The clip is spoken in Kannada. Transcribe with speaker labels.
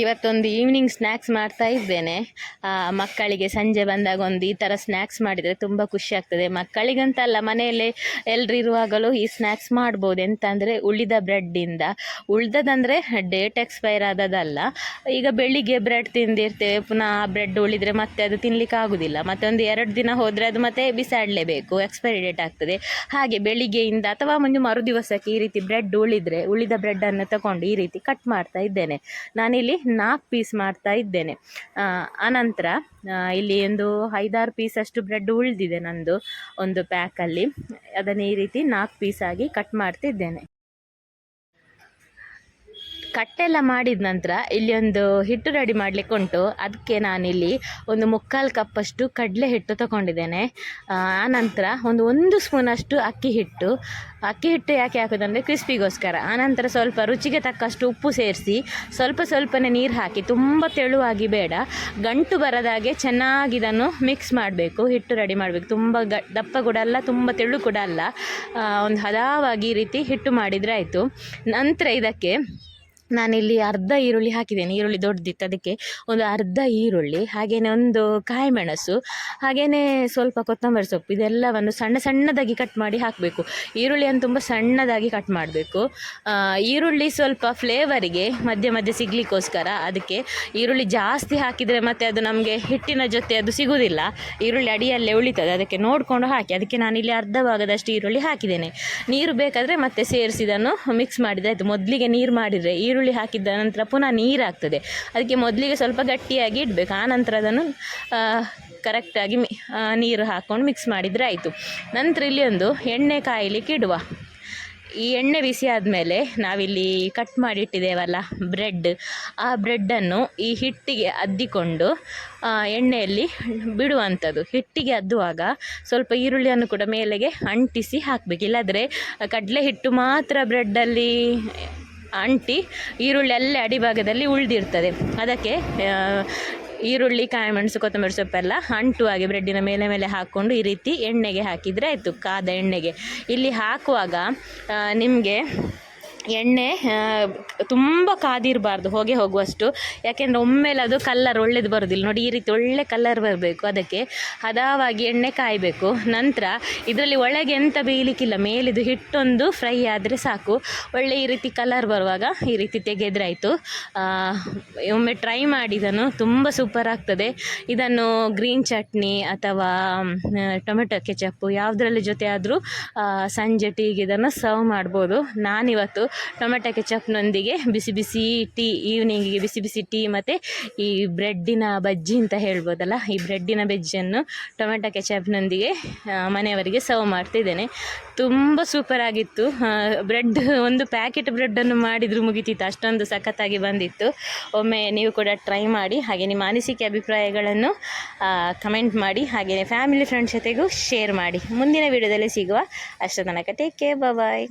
Speaker 1: ಇವತ್ತೊಂದು ಈವ್ನಿಂಗ್ ಸ್ನ್ಯಾಕ್ಸ್ ಮಾಡ್ತಾ ಇದ್ದೇನೆ. ಮಕ್ಕಳಿಗೆ ಸಂಜೆ ಬಂದಾಗ ಒಂದು ಈ ಥರ ಸ್ನ್ಯಾಕ್ಸ್ ಮಾಡಿದರೆ ತುಂಬ ಖುಷಿ ಆಗ್ತದೆ. ಮಕ್ಕಳಿಗಂತಲ್ಲ ಮನೆಯಲ್ಲೇ ಎಲ್ಲರೂ ಇರುವಾಗಲೂ ಈ ಸ್ನ್ಯಾಕ್ಸ್ ಮಾಡ್ಬೋದು. ಎಂತ ಅಂದರೆ ಉಳಿದ ಬ್ರೆಡ್ಡಿಂದ ಉಳ್ದದಂದರೆ ಡೇಟ್ ಎಕ್ಸ್ಪೈರ್ ಆದದಲ್ಲ ಈಗ ಬೆಳಿಗ್ಗೆ ಬ್ರೆಡ್ ತಿಂದಿರ್ತೇವೆ. ಪುನಃ ಆ ಬ್ರೆಡ್ ಉಳಿದರೆ ಮತ್ತೆ ಅದು ತಿನ್ಲಿಕ್ಕೆ ಆಗೋದಿಲ್ಲ. ಮತ್ತೆ ಒಂದು ಎರಡು ದಿನ ಹೋದರೆ ಅದು ಮತ್ತೆ ಬಿಸಾಡಲೇಬೇಕು. ಎಕ್ಸ್ಪೈರಿ ಡೇಟ್ ಆಗ್ತದೆ. ಹಾಗೆ ಬೆಳಿಗ್ಗೆಯಿಂದ ಅಥವಾ ಒಂದು ಮರುದಿವಸಕ್ಕೆ ಈ ರೀತಿ ಬ್ರೆಡ್ ಉಳಿದರೆ, ಉಳಿದ ಬ್ರೆಡ್ಡನ್ನು ತಗೊಂಡು ಈ ರೀತಿ ಕಟ್ ಮಾಡ್ತಾ ಇದ್ದೇನೆ. ನಾನಿಲ್ಲಿ ನಾಲ್ಕು ಪೀಸ್ ಮಾಡ್ತಾ ಇದ್ದೇನೆ. ಆನಂತರ ಇಲ್ಲಿ ಒಂದು ಐದಾರು ಪೀಸ್ ಅಷ್ಟು ಬ್ರೆಡ್ ಉಳಿದಿದೆ ನಂದು ಒಂದು ಪ್ಯಾಕಲ್ಲಿ ಅದನ್ನು ಈ ರೀತಿ ನಾಲ್ಕು ಪೀಸಾಗಿ ಕಟ್ ಮಾಡ್ತಿದ್ದೇನೆ. ಕಟ್ಟೆಲ್ಲ ಮಾಡಿದ ನಂತರ ಇಲ್ಲಿ ಒಂದು ಹಿಟ್ಟು ರೆಡಿ ಮಾಡಲಿಕ್ಕೆ ಉಂಟು. ಅದಕ್ಕೆ ನಾನಿಲ್ಲಿ ಒಂದು ಮುಕ್ಕಾಲು ಕಪ್ಪಷ್ಟು ಕಡಲೆ ಹಿಟ್ಟು ತಗೊಂಡಿದ್ದೇನೆ. ಆ ನಂತರ ಒಂದು ಒಂದು ಸ್ಪೂನಷ್ಟು ಅಕ್ಕಿ ಹಿಟ್ಟು. ಅಕ್ಕಿ ಹಿಟ್ಟು ಯಾಕೆ ಹಾಕೋದಂದರೆ ಕ್ರಿಸ್ಪಿಗೋಸ್ಕರ. ಆನಂತರ ಸ್ವಲ್ಪ ರುಚಿಗೆ ತಕ್ಕಷ್ಟು ಉಪ್ಪು ಸೇರಿಸಿ ಸ್ವಲ್ಪ ಸ್ವಲ್ಪನೇ ನೀರು ಹಾಕಿ, ತುಂಬ ತೆಳುವಾಗಿ ಬೇಡ, ಗಂಟು ಬರದಾಗೆ ಚೆನ್ನಾಗಿ ಇದನ್ನು ಮಿಕ್ಸ್ ಮಾಡಬೇಕು, ಹಿಟ್ಟು ರೆಡಿ ಮಾಡಬೇಕು. ತುಂಬ ಗ, ದಪ್ಪ ಕೂಡ ಅಲ್ಲ, ತುಂಬ ತೆಳು ಕೂಡ ಅಲ್ಲ. ಒಂದು ಹದವಾಗಿ ರೀತಿ ಹಿಟ್ಟು ಮಾಡಿದರೆ ಆಯಿತು. ನಂತರ ಇದಕ್ಕೆ ನಾನಿಲ್ಲಿ ಅರ್ಧ ಈರುಳ್ಳಿ ಹಾಕಿದ್ದೇನೆ, ಈರುಳ್ಳಿ ದೊಡ್ಡದಿತ್ತು ಅದಕ್ಕೆ ಒಂದು ಅರ್ಧ ಈರುಳ್ಳಿ ಹಾಗೆಯೇ ಒಂದು ಕಾಯಿ ಮೆಣಸು ಹಾಗೆಯೇ ಸ್ವಲ್ಪ ಕೊತ್ತಂಬರಿ ಸೊಪ್ಪು, ಇದೆಲ್ಲವನ್ನು ಸಣ್ಣ ಸಣ್ಣದಾಗಿ ಕಟ್ ಮಾಡಿ ಹಾಕಬೇಕು. ಈರುಳ್ಳಿಯನ್ನು ತುಂಬ ಸಣ್ಣದಾಗಿ ಕಟ್ ಮಾಡಬೇಕು. ಈರುಳ್ಳಿ ಸ್ವಲ್ಪ ಫ್ಲೇವರಿಗೆ ಮಧ್ಯೆ ಮಧ್ಯೆ ಸಿಗಲಿಕ್ಕೋಸ್ಕರ ಅದಕ್ಕೆ ಈರುಳ್ಳಿ ಜಾಸ್ತಿ ಹಾಕಿದರೆ ಮತ್ತು ಅದು ನಮಗೆ ಹಿಟ್ಟಿನ ಜೊತೆ ಅದು ಸಿಗುವುದಿಲ್ಲ ಈರುಳ್ಳಿ ಅಡಿಯಲ್ಲೇ ಉಳಿತದೆ. ಅದಕ್ಕೆ ನೋಡಿಕೊಂಡು ಹಾಕಿ, ಅದಕ್ಕೆ ನಾನಿಲ್ಲಿ ಅರ್ಧ ಭಾಗದಷ್ಟು ಈರುಳ್ಳಿ ಹಾಕಿದ್ದೇನೆ. ನೀರು ಬೇಕಾದರೆ ಮತ್ತೆ ಸೇರಿಸಿದನ್ನು ಮಿಕ್ಸ್ ಮಾಡಿದ್ರೆ ಆಯಿತು. ಮೊದಲಿಗೆ ನೀರು ಮಾಡಿದರೆ ಈರುಳ್ಳಿ ಹಾಕಿದ ನಂತರ ಪುನಃ ನೀರು ಆಗ್ತದೆ. ಅದಕ್ಕೆ ಮೊದಲಿಗೆ ಸ್ವಲ್ಪ ಗಟ್ಟಿಯಾಗಿ ಇಡಬೇಕು. ನಂತರ ಅದನ್ನು ಕರೆಕ್ಟಾಗಿ ಮಿ ನೀರು ಹಾಕ್ಕೊಂಡು ಮಿಕ್ಸ್ ಮಾಡಿದರೆ ಆಯಿತು. ನಂತರ ಇಲ್ಲಿ ಒಂದು ಎಣ್ಣೆ ಕಾಯಲಿಕ್ಕೆ ಇಡುವ. ಈ ಎಣ್ಣೆ ಬಿಸಿ ಆದಮೇಲೆ ನಾವಿಲ್ಲಿ ಕಟ್ ಮಾಡಿಟ್ಟಿದ್ದೇವಲ್ಲ ಬ್ರೆಡ್ ಆ ಬ್ರೆಡ್ಡನ್ನು ಈ ಹಿಟ್ಟಿಗೆ ಅದ್ದಿಕೊಂಡು ಎಣ್ಣೆಯಲ್ಲಿ ಬಿಡುವಂಥದ್ದು. ಹಿಟ್ಟಿಗೆ ಅದ್ದುವಾಗ ಸ್ವಲ್ಪ ಈರುಳ್ಳಿಯನ್ನು ಕೂಡ ಮೇಲೆಗೆ ಅಂಟಿಸಿ ಹಾಕಬೇಕು. ಇಲ್ಲಾದರೆ ಕಡಲೆ ಹಿಟ್ಟು ಮಾತ್ರ ಬ್ರೆಡ್ಡಲ್ಲಿ ಅಂಟಿ ಈರುಳ್ಳಿ ಅಲ್ಲೇ ಅಡಿಭಾಗದಲ್ಲಿ ಉಳಿದಿರ್ತದೆ. ಅದಕ್ಕೆ ಈರುಳ್ಳಿ, ಕಾಯಿಮೆಣಸು, ಕೊತ್ತಂಬರಿ ಸೊಪ್ಪೆಲ್ಲ ಅಂಟುವಾಗಿ ಬ್ರೆಡ್ಡಿನ ಮೇಲೆ ಮೇಲೆ ಹಾಕ್ಕೊಂಡು ಈ ರೀತಿ ಎಣ್ಣೆಗೆ ಹಾಕಿದರೆ ಆಯಿತು, ಕಾದ ಎಣ್ಣೆಗೆ. ಇಲ್ಲಿ ಹಾಕುವಾಗ ನಿಮಗೆ ಎಣ್ಣೆ ತುಂಬ ಕಾದಿರಬಾರ್ದು ಹೊಗೆ ಹೋಗುವಷ್ಟು. ಯಾಕೆಂದರೆ ಒಮ್ಮೆಲೆ ಅದು ಕಲ್ಲರ್ ಒಳ್ಳೇದು ಬರೋದಿಲ್ಲ. ನೋಡಿ, ಈ ರೀತಿ ಒಳ್ಳೆ ಕಲ್ಲರ್ ಬರಬೇಕು ಅದಕ್ಕೆ. ಹದವಾಗಿ ಎಣ್ಣೆ ಕಾಯಬೇಕು. ನಂತರ ಇದರಲ್ಲಿ ಒಳಗೆ ಎಂತ ಬೇಯಲಿಕ್ಕಿಲ್ಲ. ಮೇಲಿದು ಹಿಟ್ಟೊಂದು ಫ್ರೈ ಆದರೆ ಸಾಕು. ಒಳ್ಳೆ ಈ ರೀತಿ ಕಲರ್ ಬರುವಾಗ ಈ ರೀತಿ ತೆಗೆದ್ರಾಯಿತು. ಒಮ್ಮೆ ಟ್ರೈ ಮಾಡಿ ಇದನ್ನು. ತುಂಬ ಸೂಪರ್ ಆಗ್ತದೆ. ಇದನ್ನು ಗ್ರೀನ್ ಚಟ್ನಿ ಅಥವಾ ಟೊಮೆಟೊ ಕೆಚಪ್ಪು ಯಾವುದ್ರಲ್ಲಿ ಜೊತೆ ಆದರೂ ಸಂಜೆ ಟೀಗೆ ಇದನ್ನು ಸರ್ವ್ ಮಾಡ್ಬೋದು. ನಾನಿವತ್ತು ಟೊಮೆಟೊ ಕೆಚಪ್ನೊಂದಿಗೆ ಬಿಸಿ ಬಿಸಿ ಟೀ ಈವ್ನಿಂಗಿಗೆ ಬಿಸಿ ಬಿಸಿ ಟೀ ಮತ್ತು ಈ ಬ್ರೆಡ್ಡಿನ ಬಜ್ಜಿ ಅಂತ ಹೇಳ್ಬೋದಲ್ಲ, ಈ ಬ್ರೆಡ್ಡಿನ ಬಜ್ಜಿಯನ್ನು ಟೊಮೆಟೊ ಕೆಚಪ್ನೊಂದಿಗೆ ಮನೆಯವರಿಗೆ ಸರ್ವ್ ಮಾಡ್ತಿದ್ದೇನೆ. ತುಂಬ ಸೂಪರ್ ಆಗಿತ್ತು. ಬ್ರೆಡ್, ಒಂದು ಪ್ಯಾಕೆಟ್ ಬ್ರೆಡ್ಡನ್ನು ಮಾಡಿದರೂ ಮುಗಿತಿತ್ತು. ಅಷ್ಟೊಂದು ಸಖತ್ತಾಗಿ ಬಂದಿತ್ತು. ಒಮ್ಮೆ ನೀವು ಕೂಡ ಟ್ರೈ ಮಾಡಿ, ಹಾಗೆ ನಿಮ್ಮ ಅನಿಸಿಕೆ ಅಭಿಪ್ರಾಯಗಳನ್ನು ಕಮೆಂಟ್ ಮಾಡಿ ಹಾಗೆಯೇ ಫ್ಯಾಮಿಲಿ ಫ್ರೆಂಡ್ಸ್ ಜೊತೆಗೂ ಶೇರ್ ಮಾಡಿ. ಮುಂದಿನ ವಿಡಿಯೋದಲ್ಲಿ ಸಿಗುವ ಅಷ್ಟು ತನಕ ಟೇಕ್ ಕೇರ್ ಬಾಯ್